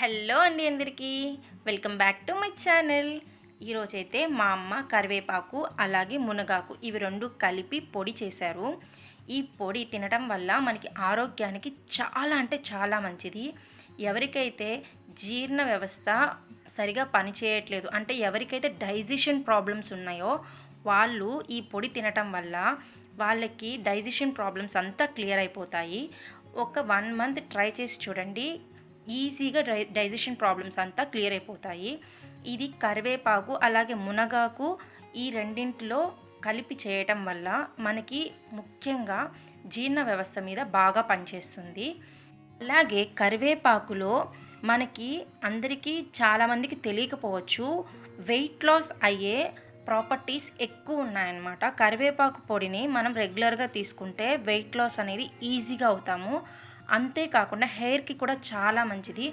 Hello అండి అందరికీ. Welcome back to my channel. ఈరోజైతే మా అమ్మ కరివేపాకు అలాగే మునగాకు ఇవి రెండు కలిపి పొడి చేశారు. ఈ పొడి తినడం వల్ల మనకి ఆరోగ్యానికి చాలా అంటే చాలా మంచిది. ఎవరికైతే జీర్ణ వ్యవస్థ సరిగా పనిచేయట్లేదు అంటే ఎవరికైతే డైజెషన్ ప్రాబ్లమ్స్ ఉన్నాయో వాళ్ళు ఈ పొడి తినటం వల్ల వాళ్ళకి డైజెషన్ ప్రాబ్లమ్స్ అంతా క్లియర్ అయిపోతాయి. ఒక వన్ మంత్ ట్రై చేసి చూడండి. ఈజీగా డై డైజెషన్ ప్రాబ్లమ్స్ అంతా క్లియర్ అయిపోతాయి. ఇది కరివేపాకు అలాగే మునగాకు ఈ రెండింటిలో కలిపి చేయటం వల్ల మనకి ముఖ్యంగా జీర్ణ వ్యవస్థ మీద బాగా పనిచేస్తుంది. అలాగే కరివేపాకులో మనకి అందరికీ చాలామందికి తెలియకపోవచ్చు వెయిట్ లాస్ అయ్యే ప్రాపర్టీస్ ఎక్కువ ఉన్నాయన్నమాట. కరివేపాకు పొడిని మనం రెగ్యులర్గా తీసుకుంటే వెయిట్ లాస్ అనేది ఈజీగా అవుతాము. అంతేకాకుండా హెయిర్కి కూడా చాలా మంచిది.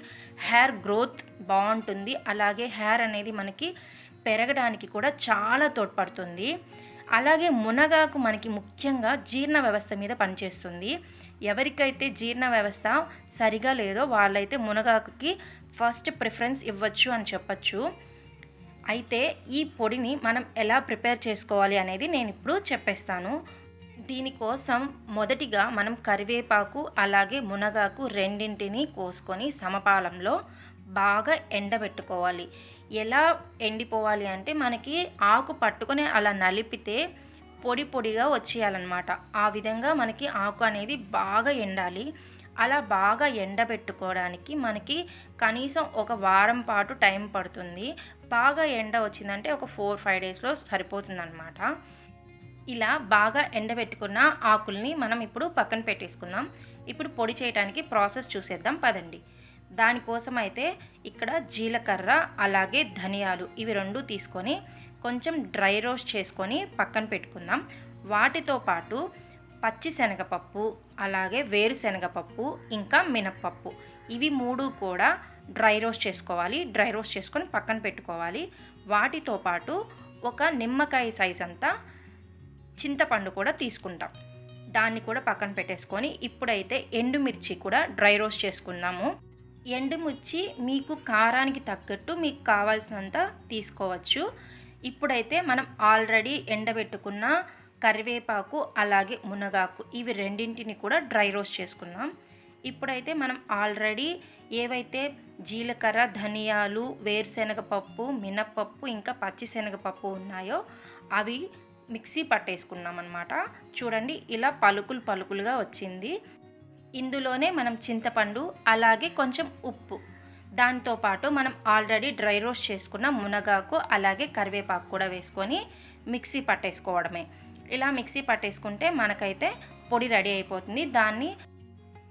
హెయిర్ గ్రోత్ బాగుంటుంది. అలాగే హెయిర్ అనేది మనకి పెరగడానికి కూడా చాలా తోడ్పడుతుంది. అలాగే మునగాకు మనకి ముఖ్యంగా జీర్ణ వ్యవస్థ మీద పనిచేస్తుంది. ఎవరికైతే జీర్ణ వ్యవస్థ సరిగా లేదో వాళ్ళైతే మునగాకుకి ఫస్ట్ ప్రిఫరెన్స్ ఇవ్వచ్చు అని చెప్పచ్చు. అయితే ఈ పొడిని మనం ఎలా ప్రిపేర్ చేసుకోవాలి అనేది నేను ఇప్పుడు చెప్పేస్తాను. దీనికోసం మొదటిగా మనం కరివేపాకు అలాగే మునగాకు రెండింటిని కోసుకొని సమపాలంలో బాగా ఎండబెట్టుకోవాలి. ఎలా ఎండిపోవాలి అంటే మనకి ఆకు పట్టుకొని అలా నలిపితే పొడి పొడిగా వచ్చేయాలన్నమాట. ఆ విధంగా మనకి ఆకు అనేది బాగా ఎండాలి. అలా బాగా ఎండబెట్టుకోవడానికి మనకి కనీసం ఒక వారం పాటు టైం పడుతుంది. బాగా ఎండ వచ్చిందంటే ఒక ఫోర్ ఫైవ్ డేస్లో సరిపోతుందన్నమాట. ఇలా బాగా ఎండబెట్టుకున్న ఆకుల్ని మనం ఇప్పుడు పక్కన పెట్టేసుకుందాం. ఇప్పుడు పొడి చేయడానికి ప్రాసెస్ చూసేద్దాం పదండి. దానికోసం అయితే ఇక్కడ జీలకర్ర అలాగే ధనియాలు ఇవి రెండు తీసుకొని కొంచెం డ్రై రోస్ట్ చేసుకొని పక్కన పెట్టుకుందాం. వాటితో పాటు పచ్చి శనగపప్పు అలాగే వేరుశనగపప్పు ఇంకా మినప్పప్పు ఇవి మూడు కూడా డ్రై రోస్ట్ చేసుకోవాలి. డ్రై రోస్ట్ చేసుకొని పక్కన పెట్టుకోవాలి. వాటితో పాటు ఒక నిమ్మకాయ సైజ్ అంతా చింతపండు కూడా తీసుకుంటాం. దాన్ని కూడా పక్కన పెట్టేసుకొని ఇప్పుడైతే ఎండుమిర్చి కూడా డ్రై రోస్ట్ చేసుకుందాము. ఎండుమిర్చి మీకు కారానికి తగ్గట్టు మీకు కావాల్సినంత తీసుకోవచ్చు. ఇప్పుడైతే మనం ఆల్రెడీ ఎండబెట్టుకున్న కరివేపాకు అలాగే మునగాకు ఇవి రెండింటిని కూడా డ్రై రోస్ట్ చేసుకుందాం. ఇప్పుడైతే మనం ఆల్రెడీ ఏవైతే జీలకర్ర ధనియాలు వేరుశనగపప్పు మినప్పప్పు ఇంకా పచ్చిశనగపప్పు ఉన్నాయో అవి మిక్సీ పట్టేసుకున్నాం అనమాట చూడండి ఇలా పలుకులు పలుకులుగా వచ్చింది. ఇందులోనే మనం చింతపండు అలాగే కొంచెం ఉప్పు. దాంతోపాటు మనం ఆల్రెడీ డ్రై రోస్ట్ చేసుకున్న మునగాకు అలాగే కరివేపాకు కూడా వేసుకొని మిక్సీ పట్టేసుకోవడమే. ఇలా మిక్సీ పట్టేసుకుంటే మనకైతే పొడి రెడీ అయిపోతుంది. దాన్ని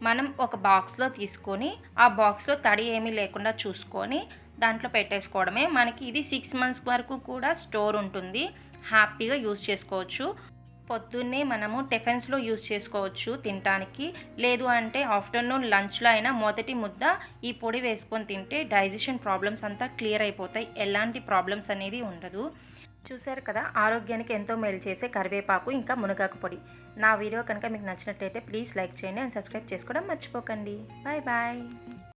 మనం ఒక బాక్స్లో తీసుకొని ఆ బాక్స్లో తడి ఏమీ లేకుండా చూసుకొని దాంట్లో పెట్టేసుకోవడమే. మనకి ఇది సిక్స్ మంత్స్ వరకు కూడా స్టోర్ ఉంటుంది. హ్యాపీగా యూస్ చేసుకోవచ్చు. పొద్దున్నే మనము టిఫిన్స్లో యూస్ చేసుకోవచ్చు తినటానికి. లేదు అంటే ఆఫ్టర్నూన్ లంచ్లో అయినా మొదటి ముద్ద ఈ పొడి వేసుకొని తింటే డైజెషన్ ప్రాబ్లమ్స్ అంతా క్లియర్ అయిపోతాయి. ఎలాంటి ప్రాబ్లమ్స్ అనేది ఉండదు. చూశారు కదా ఆరోగ్యానికి ఎంతో మేలు చేసే కరివేపాకు ఇంకా మునగాకు పొడి. నా వీడియో కనుక మీకు నచ్చినట్లయితే ప్లీజ్ లైక్ చేయండి అండ్ సబ్స్క్రైబ్ చేసుకోవడం మర్చిపోకండి. Bye bye